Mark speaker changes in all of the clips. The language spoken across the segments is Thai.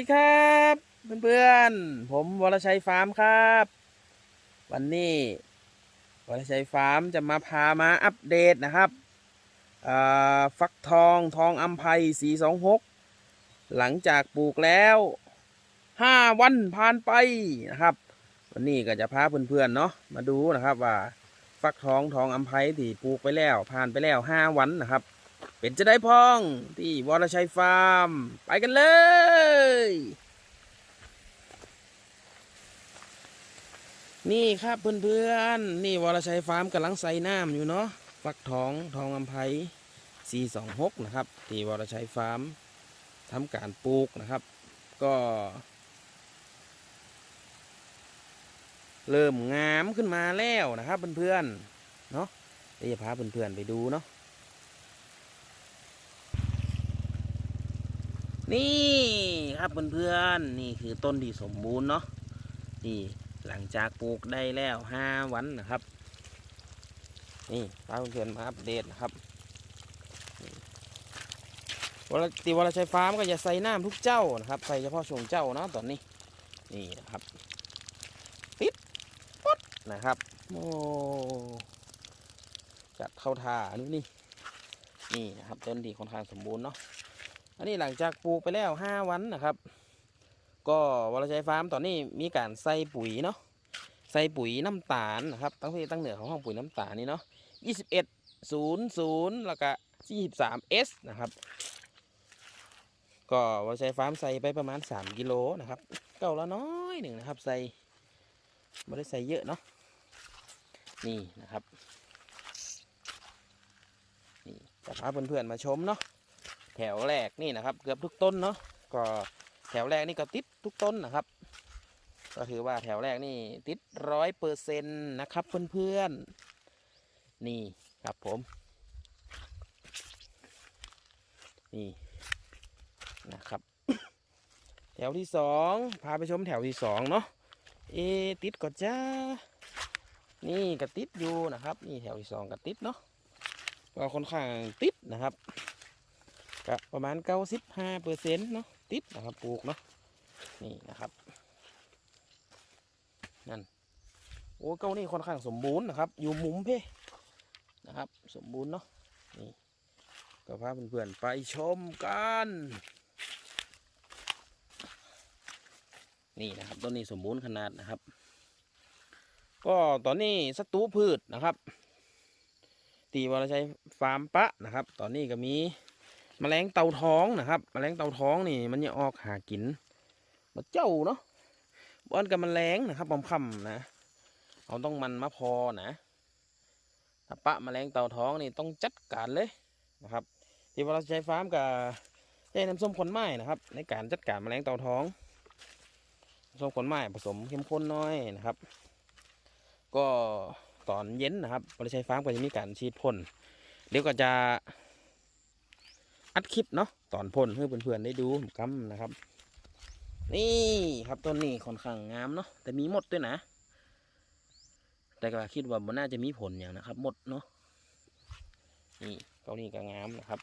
Speaker 1: ดีครับเพื่อนๆ ผมวรชัยฟาร์มครับ วันนี้วรชัยฟาร์มจะมาพามาอัปเดตนะครับฟักทองทองอัมภัย426 หลังจากปลูกแล้ว 5 วันผ่านไปนะครับ วันนี้ก็จะพาเพื่อนๆเนาะมาดูนะครับว่าฟักทองทองอัมภัยที่ปลูกไปแล้วผ่านไปแล้ว 5 วันนะครับ เป็นจะได้พอง ที่วรชัยฟาร์ม ไปกันเลยนี่ครับเพื่อนๆ นี่วรชัยฟาร์มกำลังใส่น้ำอยู่เนาะฟักทองทองอัมภัย426นะครับ ที่วรชัยฟาร์มทำการปลูกนะครับ ก็ เริ่มงามขึ้นมาแล้วนะครับเพื่อนๆ เนาะเดี๋ยวจะพาเพื่อนๆ ไปดูเนาะ นี่ครับเพื่อนๆนี่คือต้นที่สมบูรณ์เนาะนี่หลังจากปลูกได้แล้วห้าวันนะครับ นี่พาเพื่อนๆมาอัปเดตนะครับวลาติวลาชัยฟาร์มก็จะใส่น้ำทุกเจ้านะครับใส่เฉพาะช่วงเจ้านะตอนนี้นี่นะครับปิดปุ๊ดนะครับโอ้จัดเข้าท่านี่นี่นะครับต้นที่ค่อนข้างสมบูรณ์เนาะ อันนี้หลังจากปลูกไปแล้วห้าวันนะครับ ก็วรชัยฟาร์มตอนนี้มีการใส่ปุ๋ยเนาะใส่ปุ๋ยน้ำตาลนะครับ ตั้งที่ตั้งเหนือของห้องปุ๋ยน้ำตาลนี่เนาะยี่สิบเอ็ดศูนย์ศูนย์แล้วก็ยี่สิบสามเอสนะครับ ก็วรชัยฟาร์มใส่ไปประมาณสามกิโลนะครับ เก่าละน้อยหนึ่งนะครับ ใส่ไม่ได้ใส่เยอะเนาะนี่นะครับนี่จะพาเพื่อนๆมาชมเนาะ แถวแรกนี่นะครับ เกือบทุกต้นเนาะก็แถวแรกนี่ก็ติดทุกต้นนะครับ ก็ถือว่าแถวแรกนี่ติดร้อยเปอร์เซ็นต์นะครับเพื่อนๆนี่ครับผม นี่นะครับ แถวที่สองพาไปชมแถวที่สองเนาะเอติดก่อนจ้านี่ก็ติดอยู่นะครับ นี่แถวที่สองก็ติดเนาะก็ค่อนข้างติดนะครับ ก็ประมาณ95เปอร์เซ็นต์เนาะติดนะครับปลูกเนาะนี่นะครับนั่นโอ้เก้านี่ค่อนข้างสมบูรณ์นะครับ อยู่มุมเพ่นะครับ สมบูรณ์เนาะนี่ก็พาเพื่อนๆไปชมกันนี่นะครับต้นนี้สมบูรณ์ขนาดนะครับ ก็ตอนนี้ศัตรูพืชนะครับ ตีวรชัยฟาร์มปะนะครับ ตอนนี้ก็มี แมลงเต่าท้องนะครับแมลงเต่าท้องนี่ มันจะออกหากินมาเจ้าเนาะบ้านกับแมลงนะครับปอมคำนะเราต้องมันมาพอนะถ้าปะแมลงเต่าท้องนี่ต้องจัดการเลยนะครับ ที่เราใช้ฟาร์มกับใช้น้ำส้มขนไม้นะครับ ในการจัดการแมลงเต่าท้องส้มขนไม้ผสมเข้มข้นน้อยนะครับ ก็ตอนเย็นนะครับบริชัยฟาร์มก็จะมีการฉีดพ่นเดี๋ยวก็จะ อัดคลิปเนาะตอนพ่นให้เพื่อนๆได้ดูกัมนะครับ นี่ครับต้นนี้ค่อนข้างงามเนาะแต่มีหมดด้วยนะ แต่ก็คิดว่ามันน่าจะมีผลอย่างนะครับหมดเนาะนี่เกานี่ก็งามนะครับ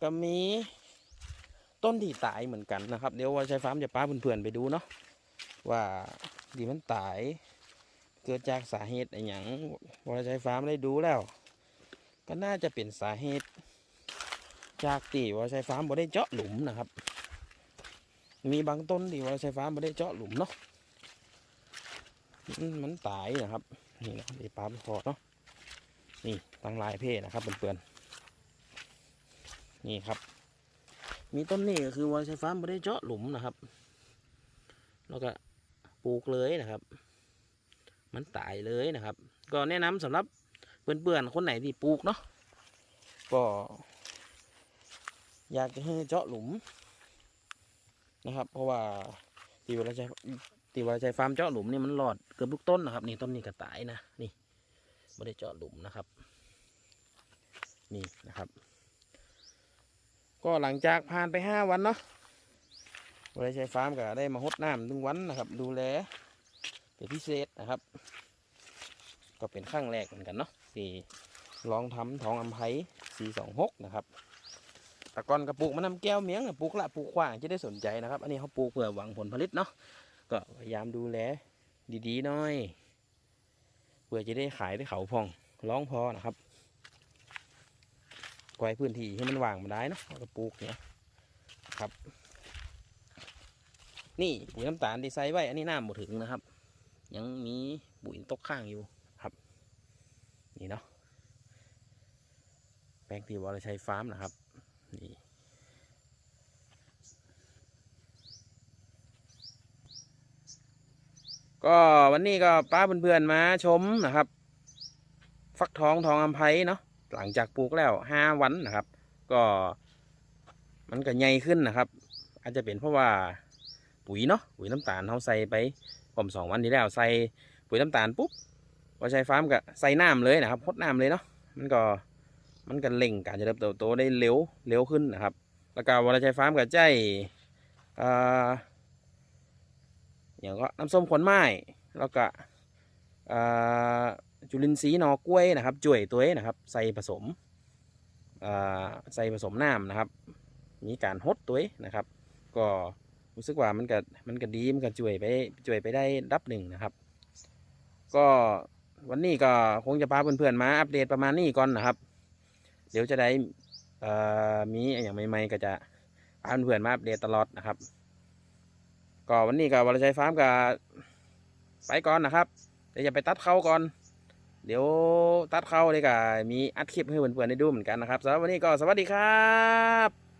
Speaker 1: ก็มีต้นที่ตายเหมือนกันนะครับ เดี๋ยวว่าใช้ฟาร์มจะป้าเพื่อนๆไปดูเนาะว่าดีมันตายเกิดจากสาเหตุอะไรอย่างว่าใช้ฟาร์มได้ดูแล้ว ก็น่าจะเป็นสาเหตุ จากตีว่าใช้ฟาร์มบ่ได้เจาะหลุมนะครับ มีบางต้นที่ว่าใช้ฟาร์มบ่ได้เจาะหลุมเนาะมันตายนะครับนี่นะไอ้ปลาพอเนาะนี่ตั้งลายเพศนะครับเปื่อนๆนี่ครับ มีต้นนี้ก็คือว่าใช้ฟาร์มบ่ได้เจาะหลุมนะครับ แล้วก็ปลูกเลยนะครับ มันตายเลยนะครับ ก็แนะนำสำหรับเพื่อนๆคนไหนที่ปลูกเนาะก็ อยากจะให้เจาะหลุมนะครับ เพราะว่าตีวลาใช้ตีวลาใช้ฟาร์มเจาะหลุมนี่มันหลอดเกือบทุกต้นนะครับ นี่ต้นนี้ก็ตายนะนี่ไม่ได้เจาะหลุมนะครับ นี่นะครับ ก็หลังจากผ่านไปห้าวันเนาะบริชัยฟาร์มก็ได้มาหดน้ำทุกวันนะครับ ดูแลเป็นพิเศษนะครับ ก็เป็นครั้งแรกเหมือนกันเนาะที่ลองทำทองอัมไพ426นะครับ ตะกอนกระปลูกมะนำแก้วเมียงน่ะปลูกละปลูกขว้างจะได้สนใจนะครับ อันนี้เขาปลูกเพื่อหวังผลผลิตเนาะก็พยายามดูแลดีๆหน่อยเพื่อจะได้ขายได้เขาพองร้องพอนะครับกวายพื้นที่ให้มันว่างมาได้เนาะแล้วก็ปลูกเนี่ยครับ นี่ปุ๋ยน้ำตาลที่ใส่ไว้ อันนี้น้ำบ่ถึงนะครับ ยังมีปุ๋ยตกข้างอยู่ครับ นี่เนาะแปลงที่วรชัยฟาร์มนะครับ นี่ก็วันนี้ก็ป้าเพื่อนๆมาชมนะครับ ฟักทองทองอำไพเนาะหลังจากปลูกแล้วห้าวันนะครับ ก็มันก็ใหญ่ขึ้นนะครับ อาจจะเป็นเพราะว่าปุ๋ยเนาะปุ๋ยน้ำตาลเขาใส่ไปผมสองวันที่แล้วใส่ปุ๋ยน้ำตาลปุ๊บวรชัยฟาร์มก็ใส่น้ำเลยนะครับพดน้ำเลยเนาะมันก็ มันก็เล่งการเจริญเติบโตได้เร็วเร็วขึ้นนะครับ แล้วก็วรชัยฟาร์มก็ใจอ่าอย่างก็น้ำส้มขวัญไม้แล้วก็อ่าจุลินทรีย์นอกล้วยนะครับจ่วยตัวนะครับ ใส่ผสมอ่าใส่ผสมน้ำนะครับ มีการฮดตัวนะครับ ก็รู้สึกว่ามันก็มันก็ดีมันก็จ่วยไปจ่วยไปได้ดับหนึ่งนะครับ ก็วันนี้ก็คงจะพาเพื่อนๆมาอัปเดตประมาณนี้ก่อนนะครับ เดี๋ยวจะได้มีอย่างใหม่ๆก็จะพาเพื่อนมาอัปเดตตลอดนะครับ ก็วันนี้ก็วรชัยฟาร์มก็ไปก่อนนะครับ เดี๋ยวจะไปตัดเข้าก่อน เดี๋ยวตัดเข้าเลยก็มีอัดคลิปให้เพื่อนๆได้ดูเหมือนกันนะครับสำหรับวันนี้ก็สวัสดีครับ